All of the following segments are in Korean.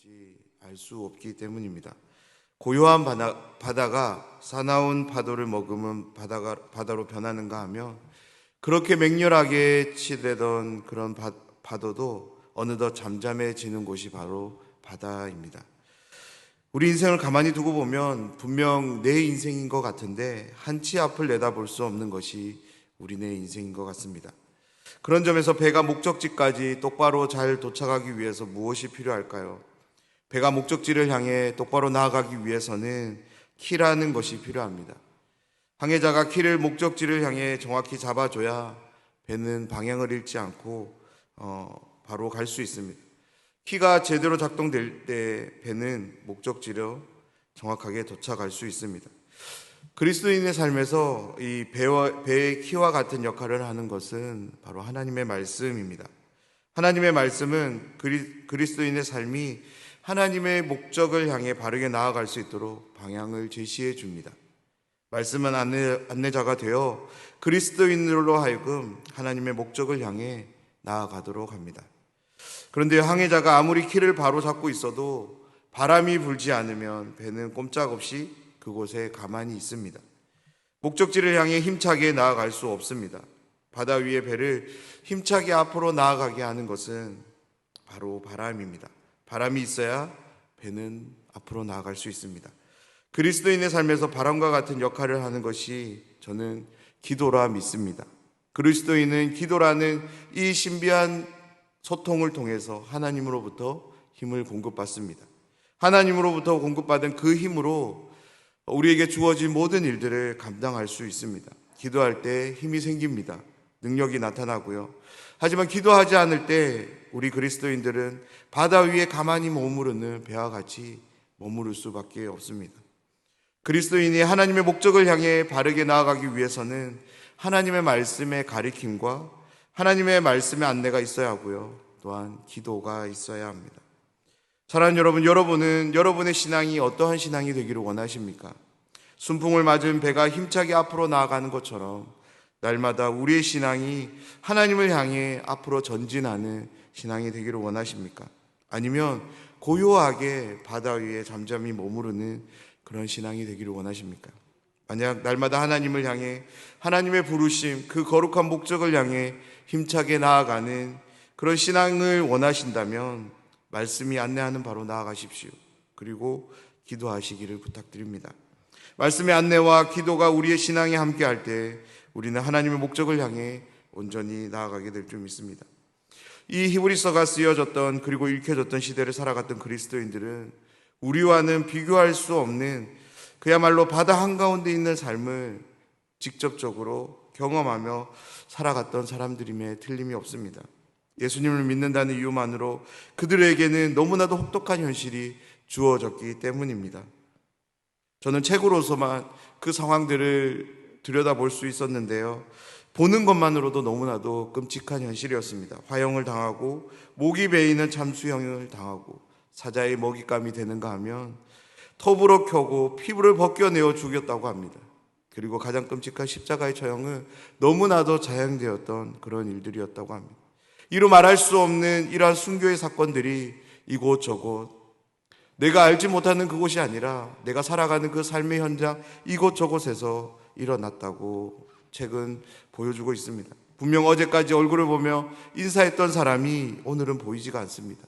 될지 알 수 없기 때문입니다. 고요한 바다, 바다 가 사나운 파도를 머금은 바다가, 바다로 변하는가 하면 그렇게 맹렬하게 치대던 그런 바, 파도도 어느덧 잠잠해지는 곳이 바로 바다입니다. 우리 인생을 가만히 두고 보면 분명 내 인생인 것 같은데 한치 앞을 내다볼 수 없는 것이 우리네 인생인 것 같습니다. 그런 점에서 배가 목적지까지 똑바로 잘 도착하기 위해서 무엇이 필요할까요? 배가 목적지를 향해 똑바로 나아가기 위해서는 키라는 것이 필요합니다. 항해자가 키를 목적지를 향해 정확히 잡아줘야 배는 방향을 잃지 않고 어, 바로 갈 수 있습니다. 키가 제대로 작동될 때 배는 목적지로 정확하게 도착할 수 있습니다. 그리스도인의 삶에서 이 배와, 배의 키와 같은 역할을 하는 것은 바로 하나님의 말씀입니다. 하나님의 말씀은 그리, 그리스도인의 삶이 하나님의 목적을 향해 바르게 나아갈 수 있도록 방향을 제시해 줍니다. 말씀은 안내, 안내자가 되어 그리스도인으로 하여금 하나님의 목적을 향해 나아가도록 합니다. 그런데 항해자가 아무리 키를 바로 잡고 있어도 바람이 불지 않으면 배는 꼼짝없이 그곳에 가만히 있습니다. 목적지를 향해 힘차게 나아갈 수 없습니다. 바다 위의 배를 힘차게 앞으로 나아가게 하는 것은 바로 바람입니다. 바람이 있어야 배는 앞으로 나아갈 수 있습니다. 그리스도인의 삶에서 바람과 같은 역할을 하는 것이 저는 기도라 믿습니다. 그리스도인은 기도라는 이 신비한 소통을 통해서 하나님으로부터 힘을 공급받습니다. 하나님으로부터 공급받은 그 힘으로 우리에게 주어진 모든 일들을 감당할 수 있습니다. 기도할 때 힘이 생깁니다. 능력이 나타나고요. 하지만 기도하지 않을 때 우리 그리스도인들은 바다 위에 가만히 머무르는 배와 같이 머무를 수밖에 없습니다. 그리스도인이 하나님의 목적을 향해 바르게 나아가기 위해서는 하나님의 말씀의 가리킴과 하나님의 말씀의 안내가 있어야 하고요. 또한 기도가 있어야 합니다. 사랑하는 여러분, 여러분은 여러분의 신앙이 어떠한 신앙이 되기를 원하십니까? 순풍을 맞은 배가 힘차게 앞으로 나아가는 것처럼 날마다 우리의 신앙이 하나님을 향해 앞으로 전진하는 신앙이 되기를 원하십니까? 아니면 고요하게 바다 위에 잠잠히 머무르는 그런 신앙이 되기를 원하십니까? 만약 날마다 하나님을 향해 하나님의 부르심, 그 거룩한 목적을 향해 힘차게 나아가는 그런 신앙을 원하신다면 말씀이 안내하는 바로 나아가십시오. 그리고 기도하시기를 부탁드립니다. 말씀의 안내와 기도가 우리의 신앙에 함께 할 때 우리는 하나님의 목적을 향해 온전히 나아가게 될 줄 믿습니다. 이 히브리서가 쓰여졌던 그리고 읽혀졌던 시대를 살아갔던 그리스도인들은 우리와는 비교할 수 없는 그야말로 바다 한가운데 있는 삶을 직접적으로 경험하며 살아갔던 사람들임에 틀림이 없습니다. 예수님을 믿는다는 이유만으로 그들에게는 너무나도 혹독한 현실이 주어졌기 때문입니다. 저는 책으로서만 그 상황들을 들여다볼 수 있었는데요. 보는 것만으로도 너무나도 끔찍한 현실이었습니다. 화형을 당하고 목이 베이는 참수형을 당하고 사자의 먹잇감이 되는가 하면 톱으로 켜고 피부를 벗겨내어 죽였다고 합니다. 그리고 가장 끔찍한 십자가의 처형은 너무나도 자행되었던 그런 일들이었다고 합니다. 이루 말할 수 없는 이러한 순교의 사건들이 이곳저곳 내가 알지 못하는 그곳이 아니라 내가 살아가는 그 삶의 현장 이곳저곳에서 일어났다고 책은 보여주고 있습니다. 분명 어제까지 얼굴을 보며 인사했던 사람이 오늘은 보이지가 않습니다.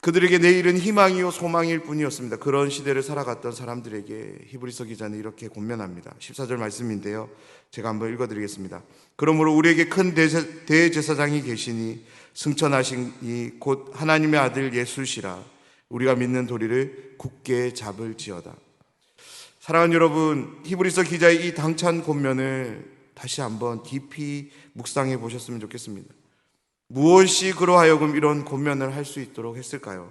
그들에게 내일은 희망이요 소망일 뿐이었습니다. 그런 시대를 살아갔던 사람들에게 히브리서 기자는 이렇게 권면합니다. 14절 말씀인데요. 제가 한번 읽어드리겠습니다. 그러므로 우리에게 큰 대제사장이 계시니 승천하신 이 곧 하나님의 아들 예수시라 우리가 믿는 도리를 굳게 잡을지어다. 사랑하는 여러분, 히브리서 기자의 이 당찬 권면을 다시 한번 깊이 묵상해 보셨으면 좋겠습니다. 무엇이 그러하여금 이런 권면을 할 수 있도록 했을까요?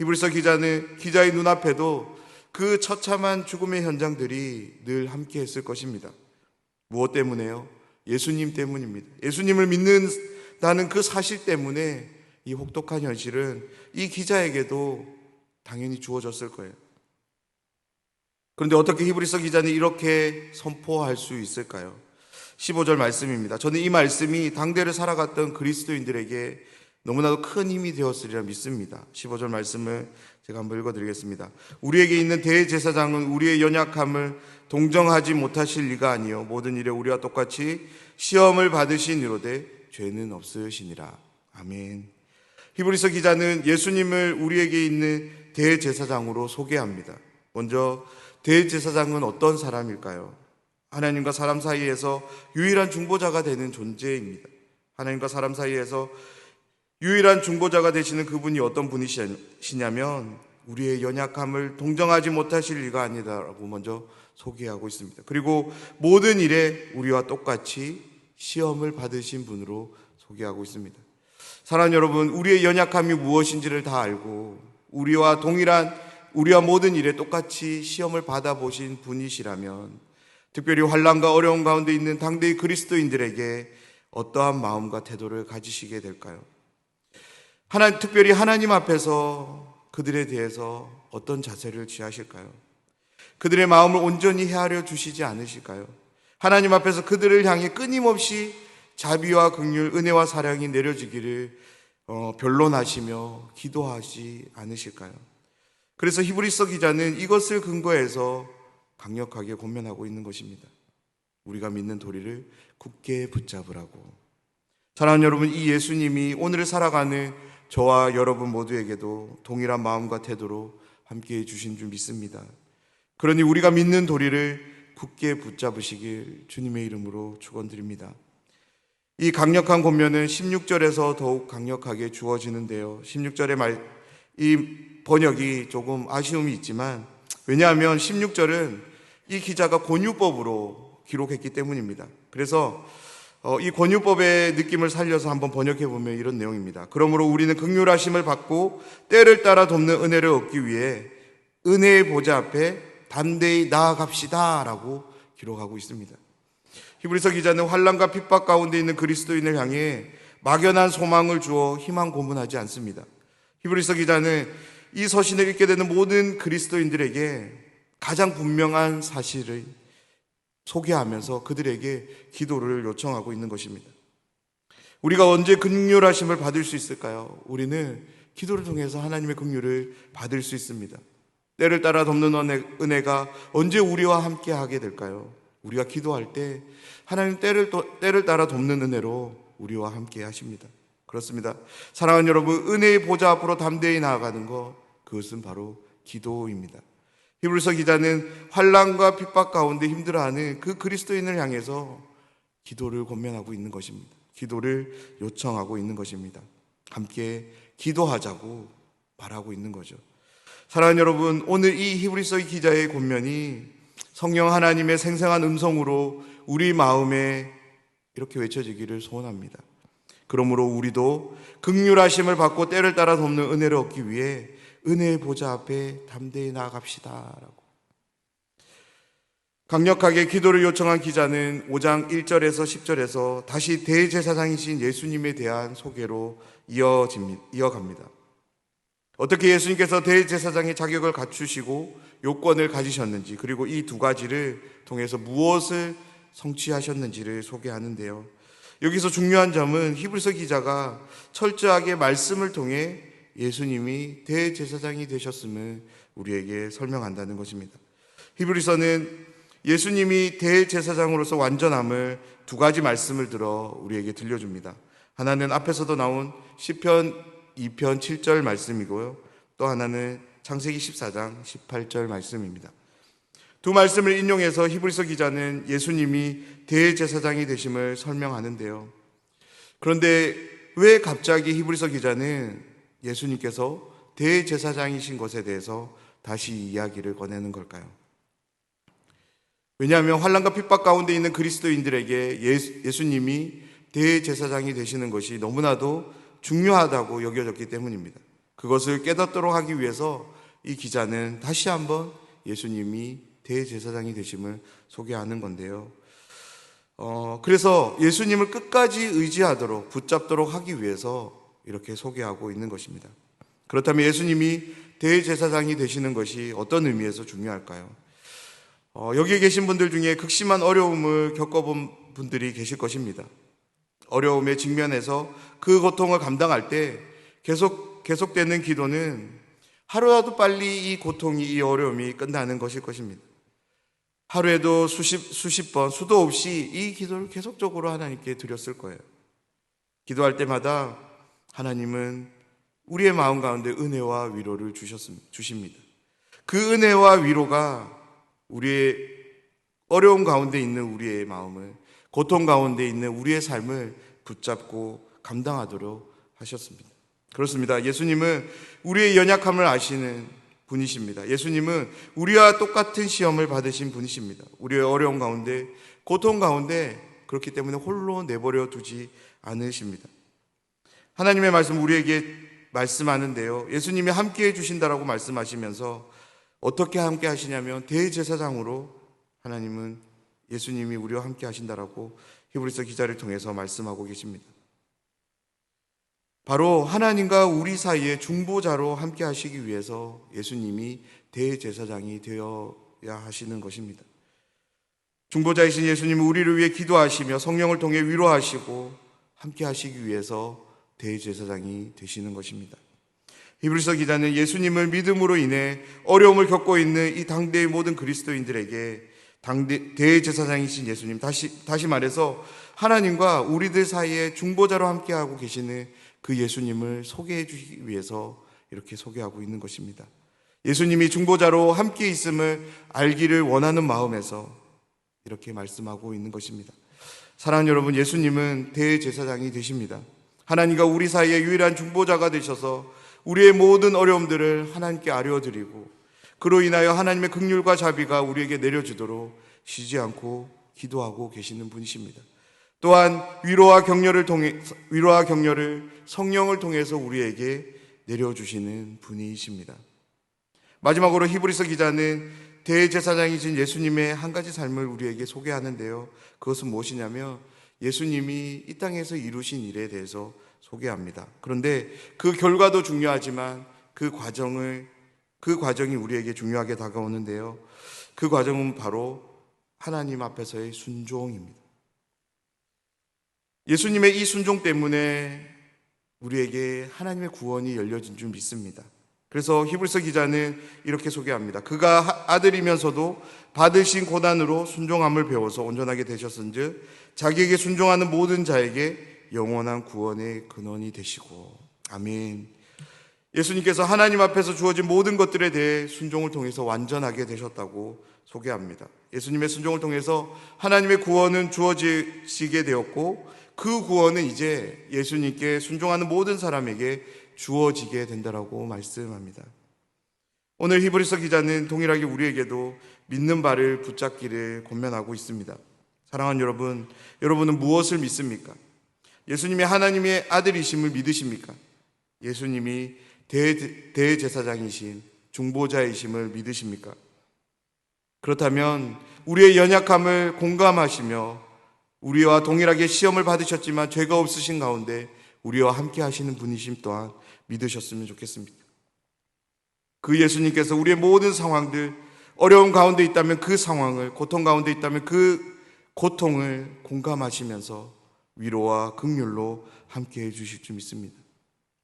히브리서 기자는 기자의 눈앞에도 그 처참한 죽음의 현장들이 늘 함께 했을 것입니다. 무엇 때문에요? 예수님 때문입니다. 예수님을 믿는다는 그 사실 때문에 이 혹독한 현실은 이 기자에게도 당연히 주어졌을 거예요. 그런데 어떻게 히브리서 기자는 이렇게 선포할 수 있을까요? 15절 말씀입니다. 저는 이 말씀이 당대를 살아갔던 그리스도인들에게 너무나도 큰 힘이 되었으리라 믿습니다. 15절 말씀을 제가 한번 읽어드리겠습니다. 우리에게 있는 대제사장은 우리의 연약함을 동정하지 못하실 리가 아니요 모든 일에 우리와 똑같이 시험을 받으신 이로되 죄는 없으시니라. 아멘. 히브리서 기자는 예수님을 우리에게 있는 대제사장으로 소개합니다. 먼저 대제사장은 어떤 사람일까요? 하나님과 사람 사이에서 유일한 중보자가 되는 존재입니다. 하나님과 사람 사이에서 유일한 중보자가 되시는 그분이 어떤 분이시냐면 우리의 연약함을 동정하지 못하실 리가 아니다라고 먼저 소개하고 있습니다. 그리고 모든 일에 우리와 똑같이 시험을 받으신 분으로 소개하고 있습니다. 사랑하는 여러분, 우리의 연약함이 무엇인지를 다 알고 우리와 동일한 우리와 모든 일에 똑같이 시험을 받아보신 분이시라면 특별히 환란과 어려운 가운데 있는 당대의 그리스도인들에게 어떠한 마음과 태도를 가지시게 될까요? 하나, 특별히 하나님 앞에서 그들에 대해서 어떤 자세를 취하실까요? 그들의 마음을 온전히 헤아려 주시지 않으실까요? 하나님 앞에서 그들을 향해 끊임없이 자비와 긍휼, 은혜와 사랑이 내려지기를 어, 변론하시며 기도하지 않으실까요? 그래서 히브리서 기자는 이것을 근거해서 강력하게 권면하고 있는 것입니다. 우리가 믿는 도리를 굳게 붙잡으라고. 사랑하는 여러분, 이 예수님이 오늘 살아가는 저와 여러분 모두에게도 동일한 마음과 태도로 함께 해 주신 줄 믿습니다. 그러니 우리가 믿는 도리를 굳게 붙잡으시길 주님의 이름으로 축원드립니다. 이 강력한 권면은 16절에서 더욱 강력하게 주어지는데요. 16절의 말, 이 번역이 조금 아쉬움이 있지만, 왜냐하면 16절은 이 기자가 권유법으로 기록했기 때문입니다. 그래서 어, 이 권유법의 느낌을 살려서 한번 번역해 보면 이런 내용입니다. 그러므로 우리는 극률하심을 받고 때를 따라 돕는 은혜를 얻기 위해 은혜의 보좌 앞에 담대히 나아갑시다라고 기록하고 있습니다. 히브리서 기자는 환란과 핍박 가운데 있는 그리스도인을 향해 막연한 소망을 주어 희망 고문하지 않습니다. 히브리서 기자는 이 서신을 읽게 되는 모든 그리스도인들에게 가장 분명한 사실을 소개하면서 그들에게 기도를 요청하고 있는 것입니다. 우리가 언제 극률하심을 받을 수 있을까요? 우리는 기도를 통해서 하나님의 긍휼을 받을 수 있습니다. 때를 따라 돕는 은혜, 가 언제 우리와 함께 하게 될까요? 우리가 기도할 때 하나님 때를, 때를 따라 돕는 은혜로 우리와 함께 하십니다. 그렇습니다. 사랑하는 여러분, 은혜의 보좌 앞으로 담대히 나아가는 것, 그것은 바로 기도입니다. 히브리서 기자는 환란과 핍박 가운데 힘들어하는 그 그리스도인을 향해서 기도를 권면하고 있는 것입니다. 기도를 요청하고 있는 것입니다. 함께 기도하자고 말하고 있는 거죠. 사랑하는 여러분, 오늘 이 히브리서 기자의 권면이 성령 하나님의 생생한 음성으로 우리 마음에 이렇게 외쳐지기를 소원합니다. 그러므로 우리도 극률하심을 받고 때를 따라 돕는 은혜를 얻기 위해 은혜의 보좌 앞에 담대히 나아갑시다라고. 강력하게 기도를 요청한 기자는 5장 1절에서 10절에서 다시 대제사장이신 예수님에 대한 소개로 이어집니다. 이어갑니다. 어떻게 예수님께서 대제사장의 자격을 갖추시고 요건을 가지셨는지 그리고 이 두 가지를 통해서 무엇을 성취하셨는지를 소개하는데요. 여기서 중요한 점은 히브리서 기자가 철저하게 말씀을 통해 예수님이 대제사장이 되셨음을 우리에게 설명한다는 것입니다. 히브리서는 예수님이 대제사장으로서 완전함을 두 가지 말씀을 들어 우리에게 들려줍니다. 하나는 앞에서도 나온 시편 2편 7절 말씀이고요. 또 하나는 창세기 14장 18절 말씀입니다. 두 말씀을 인용해서 히브리서 기자는 예수님이 대제사장이 되심을 설명하는데요. 그런데 왜 갑자기 히브리서 기자는 예수님께서 대제사장이신 것에 대해서 다시 이야기를 꺼내는 걸까요? 왜냐하면 환란과 핍박 가운데 있는 그리스도인들에게 예수, 님이 대제사장이 되시는 것이 너무나도 중요하다고 여겨졌기 때문입니다. 그것을 깨닫도록 하기 위해서 이 기자는 다시 한번 예수님이 대제사장이 되심을 소개하는 건데요. 어, 그래서 예수님을 끝까지 의지하도록 붙잡도록 하기 위해서 이렇게 소개하고 있는 것입니다. 그렇다면 예수님이 대제사장이 되시는 것이 어떤 의미에서 중요할까요? 어, 여기에 계신 분들 중에 극심한 어려움을 겪어본 분들이 계실 것입니다. 어려움에 직면해서 그 고통을 감당할 때 계속 계속되는 기도는 하루라도 빨리 이 고통이 이 어려움이 끝나는 것일 것입니다. 하루에도 수십 수십 번 수도 없이 이 기도를 계속적으로 하나님께 드렸을 거예요. 기도할 때마다 하나님은 우리의 마음 가운데 은혜와 위로를 주셨습니다. 그 은혜와 위로가 우리의 어려움 가운데 있는 우리의 마음을 고통 가운데 있는 우리의 삶을 붙잡고 감당하도록 하셨습니다. 그렇습니다. 예수님은 우리의 연약함을 아시는 분이십니다. 예수님은 우리와 똑같은 시험을 받으신 분이십니다. 우리의 어려움 가운데, 고통 가운데 그렇기 때문에 홀로 내버려 두지 않으십니다. 하나님의 말씀 우리에게 말씀하는데요. 예수님이 함께 해주신다라고 말씀하시면서 어떻게 함께 하시냐면 대제사장으로 하나님은 예수님이 우리와 함께 하신다라고 히브리서 기자를 통해서 말씀하고 계십니다. 바로 하나님과 우리 사이에 중보자로 함께 하시기 위해서 예수님이 대제사장이 되어야 하시는 것입니다. 중보자이신 예수님은 우리를 위해 기도하시며 성령을 통해 위로하시고 함께 하시기 위해서 대제사장이 되시는 것입니다. 히브리서 기자는 예수님을 믿음으로 인해 어려움을 겪고 있는 이 당대의 모든 그리스도인들에게 당대 대제사장이신 예수님 다시 다시 말해서 하나님과 우리들 사이에 중보자로 함께하고 계시는 그 예수님을 소개해 주시기 위해서 이렇게 소개하고 있는 것입니다. 예수님이 중보자로 함께 있음을 알기를 원하는 마음에서 이렇게 말씀하고 있는 것입니다. 사랑하는 여러분, 예수님은 대제사장이 되십니다. 하나님과 우리 사이에 유일한 중보자가 되셔서 우리의 모든 어려움들을 하나님께 아뢰어드리고 그로 인하여 하나님의 극률과 자비가 우리에게 내려지도록 쉬지 않고 기도하고 계시는 분이십니다. 또한 위로와 격려를 통해 위로와 격려를 성령을 통해서 우리에게 내려주시는 분이십니다. 마지막으로 히브리서 기자는 대제사장이신 예수님의 한 가지 삶을 우리에게 소개하는데요. 그것은 무엇이냐면 예수님이 이 땅에서 이루신 일에 대해서 소개합니다. 그런데 그 결과도 중요하지만 그 과정을 그 과정이 우리에게 중요하게 다가오는데요. 그 과정은 바로 하나님 앞에서의 순종입니다. 예수님의 이 순종 때문에 우리에게 하나님의 구원이 열려진 줄 믿습니다. 그래서 히브리서 기자는 이렇게 소개합니다. 그가 아들이면서도 받으신 고난으로 순종함을 배워서 온전하게 되셨은즉 자기에게 순종하는 모든 자에게 영원한 구원의 근원이 되시고 아멘. 예수님께서 하나님 앞에서 주어진 모든 것들에 대해 순종을 통해서 완전하게 되셨다고 소개합니다. 예수님의 순종을 통해서 하나님의 구원은 주어지게 되었고 그 구원은 이제 예수님께 순종하는 모든 사람에게 주어지게 된다라고 말씀합니다. 오늘 히브리서 기자는 동일하게 우리에게도 믿는 바를 붙잡기를 권면하고 있습니다. 사랑하는 여러분, 여러분은 무엇을 믿습니까? 예수님이 하나님의 아들이심을 믿으십니까? 예수님이 대, 대제사장이신 중보자이심을 믿으십니까? 그렇다면 우리의 연약함을 공감하시며 우리와 동일하게 시험을 받으셨지만 죄가 없으신 가운데 우리와 함께 하시는 분이심 또한 믿으셨으면 좋겠습니다. 그 예수님께서 우리의 모든 상황들, 어려운 가운데 있다면 그 상황을, 고통 가운데 있다면 그 고통을 공감하시면서 위로와 극률로 함께 해 주실 줄 믿습니다.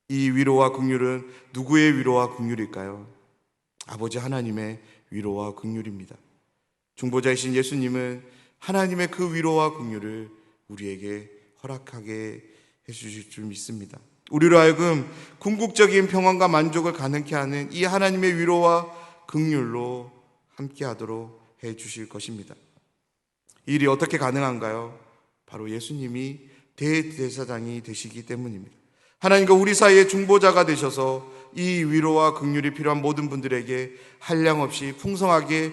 이 위로와 극률은 누구의 위로와 극률일까요? 아버지 하나님의 위로와 극률입니다. 중보자이신 예수님은 하나님의 그 위로와 긍휼을 우리에게 허락하게 해 주실 줄 믿습니다. 우리로 하여금 궁극적인 평안과 만족을 가능케 하는 이 하나님의 위로와 긍휼로 함께 하도록 해 주실 것입니다. 이 일이 어떻게 가능한가요? 바로 예수님이 대대사장이 되시기 때문입니다. 하나님과 우리 사이의 중보자가 되셔서 이 위로와 긍휼이 필요한 모든 분들에게 한량 없이 풍성하게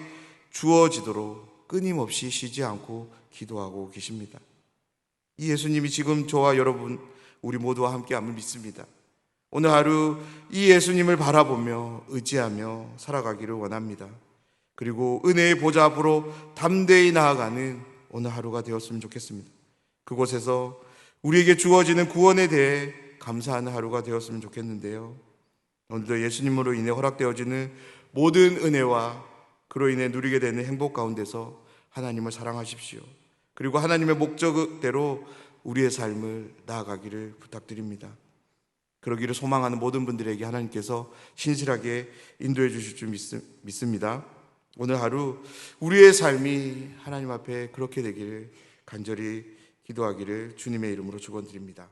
주어지도록 끊임없이 쉬지 않고 기도하고 계십니다. 이 예수님이 지금 저와 여러분 우리 모두와 함께 함을 믿습니다. 오늘 하루 이 예수님을 바라보며 의지하며 살아가기를 원합니다. 그리고 은혜의 보좌 앞으로 담대히 나아가는 오늘 하루가 되었으면 좋겠습니다. 그곳에서 우리에게 주어지는 구원에 대해 감사하는 하루가 되었으면 좋겠는데요. 오늘도 예수님으로 인해 허락되어지는 모든 은혜와 그로 인해 누리게 되는 행복 가운데서 하나님을 사랑하십시오. 그리고 하나님의 목적대로 우리의 삶을 나아가기를 부탁드립니다. 그러기를 소망하는 모든 분들에게 하나님께서 신실하게 인도해 주실 줄 믿습- 믿습니다. 오늘 하루 우리의 삶이 하나님 앞에 그렇게 되기를 간절히 기도하기를 주님의 이름으로 축원드립니다.